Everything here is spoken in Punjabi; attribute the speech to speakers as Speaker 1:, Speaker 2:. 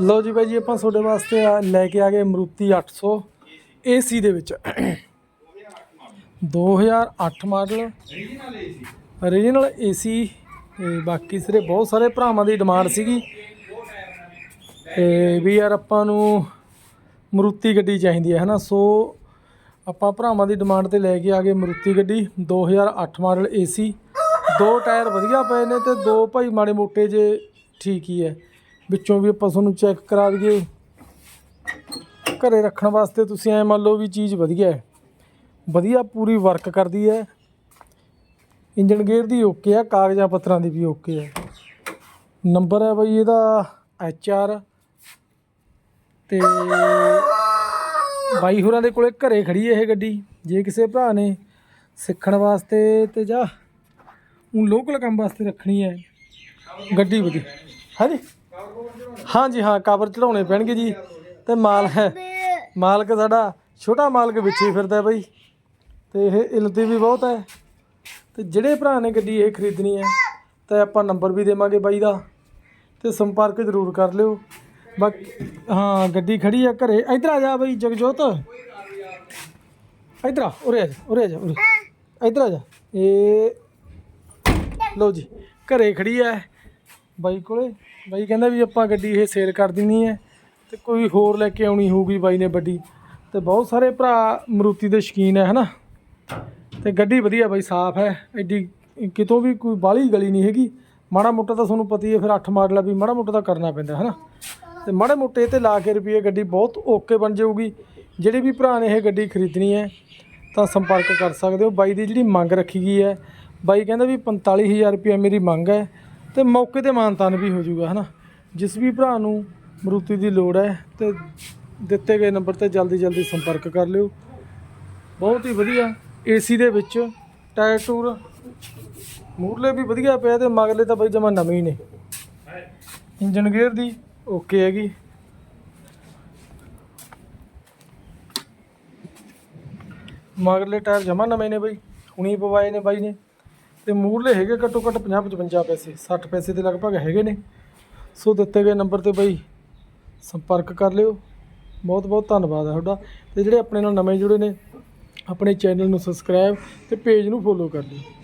Speaker 1: ਲਓ ਜੀ ਬਾਈ ਜੀ, ਆਪਾਂ ਤੁਹਾਡੇ ਵਾਸਤੇ ਆ, ਲੈ ਕੇ ਆ ਗਏ ਮਰੂਤੀ 800 ਏਸੀ ਦੇ ਵਿੱਚ। 2008 ਮਾਡਲ ਓਰੀਜਨਲ ਏਸੀ ਤੇ ਬਾਕੀ ਸਿਰੇ ਬਹੁਤ ਸਾਰੇ ਭਰਾਵਾਂ ਦੀ ਡਿਮਾਂਡ ਸੀਗੀ। ਤੇ ਵੀ ਯਾਰ ਆਪਾਂ ਨੂੰ ਮਰੂਤੀ ਗੱਡੀ ਚਾਹੀਦੀ ਹੈ, ਹਨਾ? ਸੋ ਆਪਾਂ ਭਰਾਵਾਂ ਦੀ ਡਿਮਾਂਡ ਤੇ ਲੈ ਕੇ ਆ ਗਏ ਮਰੂਤੀ ਗੱਡੀ 2008 ਮਾਡਲ ਏਸੀ ਦੋ ਟਾਇਰ ਵਧੀਆ ਪਏ ਨੇ ਤੇ ਦੋ ਭਾਈ ਮਾੜੇ ਮੋਟੇ ਜੇ ਠੀਕ ਹੀ ਹੈ। ਵਿੱਚੋਂ ਵੀ ਆਪਾਂ ਤੁਹਾਨੂੰ ਚੈੱਕ ਕਰਾ ਦਈਏ। ਘਰੇ ਰੱਖਣ ਵਾਸਤੇ ਤੁਸੀਂ ਐ ਮੰਨ ਲਓ ਵੀ ਚੀਜ਼ ਵਧੀਆ ਹੈ। ਵਧੀਆ ਪੂਰੀ ਵਰਕ ਕਰਦੀ ਹੈ। ਇੰਜਨ ਗੇਅਰ ਦੀ ਓਕੇ ਆ, ਕਾਗਜ਼ਾਂ ਪੱਤਰਾਂ ਦੀ ਵੀ ਓਕੇ ਹੈ ਨੰਬਰ ਹੈ ਬਈ ਇਹਦਾ ਐਚ ਆਰ ਤੇ ਬਾਈ ਹੋਰਾਂ ਦੇ ਕੋਲੇ ਘਰੇ ਖੜੀ ਇਹ ਗੱਡੀ। ਜੇ ਕਿਸੇ ਭਰਾ ਨੇ ਸਿੱਖਣ ਵਾਸਤੇ ਤੇ ਜਾਂ ਉਹ ਲੋਕਲ ਕੰਮ ਵਾਸਤੇ ਰੱਖਣੀ ਹੈ। ਗੱਡੀ ਵਧੀਆ। ਹਾਂਜੀ? ਹਾਂਜੀ, ਹਾਂ ਕਵਰ ਚੜਾਉਣੇ ਪੈਣਗੇ ਜੀ। ਤੇ ਮਾਲ ਹੈ ਮਾਲਕ ਸਾਡਾ, ਛੋਟਾ ਮਾਲਕ ਵਿੱਚ ਹੀ ਫਿਰਦਾ ਬਈ। ਤੇ ਇਹ ਇਲਤੀ ਵੀ ਬਹੁਤ ਹੈ। ਤੇ ਜਿਹੜੇ ਭਰਾ ਨੇ ਗੱਡੀ ਇਹ ਖਰੀਦਣੀ ਹੈ, ਤਾਂ ਆਪਾਂ ਨੰਬਰ ਵੀ ਦੇਵਾਂਗੇ ਬਾਈ ਦਾ। ਤੇ ਸੰਪਰਕ ਜ਼ਰੂਰ ਕਰ ਲਿਓ। ਬਾਕੀ, ਹਾਂ, ਗੱਡੀ ਖੜੀ ਆ ਘਰੇ। ਇੱਧਰ ਆ ਜਾ ਬਈ, ਜਗਜੋਤ। ਇੱਧਰ ਆ, ਉਰੇ ਆ ਜਾ, ਉਰੇ ਆ ਜਾ, ਉਰੇ। ਇੱਧਰ ਆ ਜਾ। ਇਹ ਲਓ ਜੀ, ਘਰੇ ਖੜੀ ਐ ਬਾਈ ਕੋਲੇ। ਬਾਈ ਕਹਿੰਦਾ ਵੀ ਆਪਾਂ ਗੱਡੀ ਇਹ ਸੇਲ ਕਰ ਦਿੰਨੀ ਹੈ ਤੇ ਕੋਈ ਹੋਰ ਲੈ ਕੇ ਆਉਣੀ ਹੋਊਗੀ ਬਾਈ ਨੇ ਵੱਡੀ। ਤੇ ਬਹੁਤ ਸਾਰੇ ਭਰਾ ਮਰੂਤੀ ਦੇ ਸ਼ੌਕੀਨ ਹੈ ਹਨਾ? ਤੇ ਗੱਡੀ ਵਧੀਆ ਬਾਈ, ਸਾਫ਼ ਹੈ ਐਡੀ ਕਿਤੋਂ ਵੀ ਕੋਈ ਬਾਹਲੀ ਗਲੀ ਨਹੀਂ ਹੈਗੀ। ਮਾੜਾ ਮੋਟਾ ਤਾਂ ਤੁਹਾਨੂੰ ਪਤਾ ਹੀ ਹੈ ਫਿਰ 8 ਮਾਡਲ ਆ ਵੀ ਮਾੜਾ ਮੋਟਾ ਤਾਂ ਕਰਨਾ ਪੈਂਦਾ, ਹਨਾ? ਤੇ ਮਾੜੇ ਮੋਟੇ ਤੇ ਲਾ ਕੇ ਰੁਪਏ ਗੱਡੀ ਬਹੁਤ ਓਕੇ ਬਣ ਜਾਊਗੀ। ਜਿਹੜੇ ਵੀ ਭਰਾ ਨੇ ਇਹ ਗੱਡੀ ਖਰੀਦਣੀ ਹੈ ਤਾਂ ਸੰਪਰਕ ਕਰ ਸਕਦੇ ਹੋ। ਬਾਈ ਦੀ ਜਿਹੜੀ ਮੰਗ ਰੱਖੀ ਗਈ ਹੈ ਬਾਈ ਕਹਿੰਦਾ ਵੀ 45000 ਰੁਪਏ ਮੇਰੀ ਮੰਗ ਹੈ ਤੇ ਮੌਕੇ ਤੇ ਮਾਨਤਾਨ ਵੀ ਹੋ ਜਾਊਗਾ, ਹਨਾ? ਜਿਸ ਵੀ ਭਰਾ ਨੂੰ ਮਰੂਤੀ ਦੀ ਲੋੜ ਹੈ ਤੇ ਦਿੱਤੇ ਗਏ ਨੰਬਰ ਤੇ ਜਲਦੀ ਜਲਦੀ ਸੰਪਰਕ ਕਰ ਲਿਓ। ਬਹੁਤ ਹੀ ਵਧੀਆ ਏਸੀ ਦੇ ਵਿੱਚ ਟਾਇਰ ਟੂਰ ਮੂਰਲੇ ਵੀ ਵਧੀਆ ਪਿਆ ਤੇ ਮਗਲੇ ਤਾਂ ਬਈ ਜਮਾ ਨਵੇਂ ਹੀ ਨੇ। ਇੰਜਨ ਗੇਅਰ ਦੀ ਓਕੇ ਹੈਗੀ। ਮਗਰਲੇ ਟਾਇਰ ਜਮਾ ਨਵੇਂ ਨੇ ਬਈ, ਹੁਣੀ ਪਵਾਏ ਨੇ ਬਾਈ ਨੇ। ਤੇ ਮੂਰਲੇ ਹੈਗੇ ਘੱਟੋ ਘੱਟ 50 55 ਪੈਸੇ 60 ਪੈਸੇ ਦੇ ਲਗਭਗ ਹੈਗੇ ਨੇ। ਸੋ ਦਿੱਤੇ ਗਏ ਨੰਬਰ ਤੇ ਬਈ ਸੰਪਰਕ ਕਰ ਲਿਓ। ਬਹੁਤ ਬਹੁਤ ਧੰਨਵਾਦ ਹੈ ਤੁਹਾਡਾ। ਤੇ ਜਿਹੜੇ ਆਪਣੇ ਨਾਲ ਨਵੇਂ ਜੁੜੇ ਨੇ, ਆਪਣੇ ਚੈਨਲ ਨੂੰ ਸਬਸਕ੍ਰਾਈਬ ਤੇ ਪੇਜ ਨੂੰ ਫੋਲੋ ਕਰ ਲਿਓ।